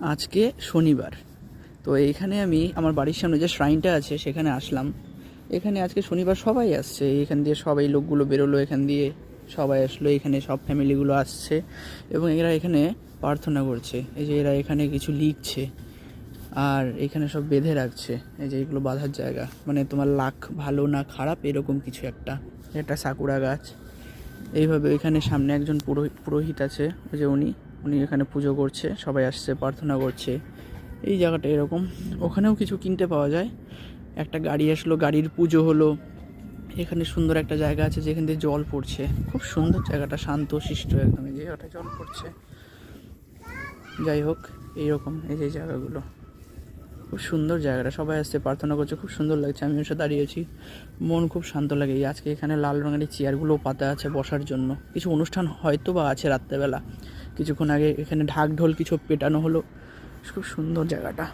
আজকে শনিবার। তো এইখানে আমি আমার বাড়ির সামনে যে শ্রাইনটা আছে সেখানে আসলাম। এখানে আজকে শনিবার সবাই আসছে। এখান দিয়ে সবাই লোকগুলো বেরোলো, এখান দিয়ে সবাই আসলো, এখানে সব ফ্যামিলিগুলো আসছে এবং এরা এখানে প্রার্থনা করছে। এই যে এরা এখানে কিছু লিখছে আর এখানে সব বেঁধে রাখছে। এই যে এগুলো বাঁধার জায়গা। মানে তোমার লাখ ভালো না খারাপ এরকম কিছু একটা। একটা সাকুরা গাছ। এইভাবে এখানে সামনে একজন পুরোহিত পুরোহিত আছে। যে উনি উনি এখানে পুজো করছে, সবাই আসছে, প্রার্থনা করছে। এই জায়গাটা এরকম। ওখানেও কিছু কিনতে পাওয়া যায়। একটা গাড়ি আসলো, গাড়ির পুজো হলো। এখানে সুন্দর একটা জায়গা আছে যেখান দিয়ে জল পড়ছে। খুব সুন্দর জায়গাটা, শান্ত, শিষ্ট একদম। এই জায়গাটা জল পড়ছে। যাই হোক, এইরকম এই যে জায়গাগুলো। খুব সুন্দর জায়গাটা। সবাই আসছে, প্রার্থনা করছে। খুব সুন্দর লাগছে। আমি এসে দাঁড়িয়েছি মন খুব শান্ত লাগে। আজকে এখানে লাল রঙের চেয়ারগুলো পাতা আছে বসার জন্য। কিছু অনুষ্ঠান হয়তো বা আছে রাত্রেবেলা। কিছুক্ষণ আগে এখানে ঢাক ঢোল কিছু পেটানো হলো। খুব সুন্দর জায়গাটা।